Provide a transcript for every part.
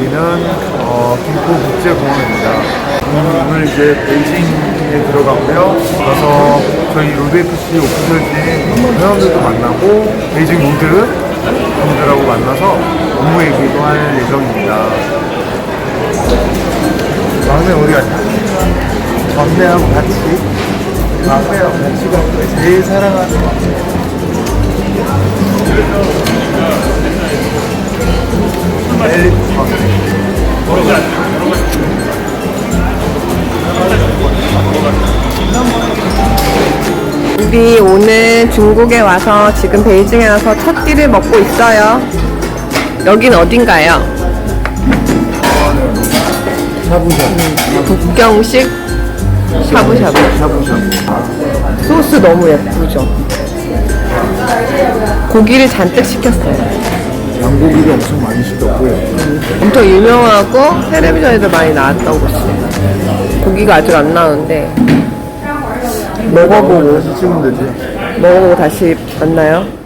여기는 어, 김포국제공원입니다. 음, 오늘 이제 베이징에 들어가고요. 가서 저희 로드FC 오피셜진 회원들도 만나고 베이징 로드 분들하고 만나서 업무 얘기도 할 예정입니다. 막내 어디 갔냐? 막내하고 같이 막내하고 같이 가고 제일 사랑하는 막내. 우리 오늘 중국에 와서 지금 베이징에 와서 첫 끼를 먹고 있어요. 여긴 어딘가요? 샤브샤브. 북경식 샤브샤브. 샤브샤브. 소스 너무 예쁘죠? 고기를 잔뜩 시켰어요. 양고기를 엄청 많이 시켰고요. 엄청 유명하고 텔레비전에도 많이 나왔던 곳이에요. 고기가 아직 안 나오는데 먹어보고 다시 찍으면 되지. 먹어보고 다시 만나요.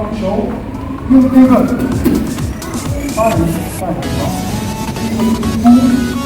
双手，用这个，八零半场，一。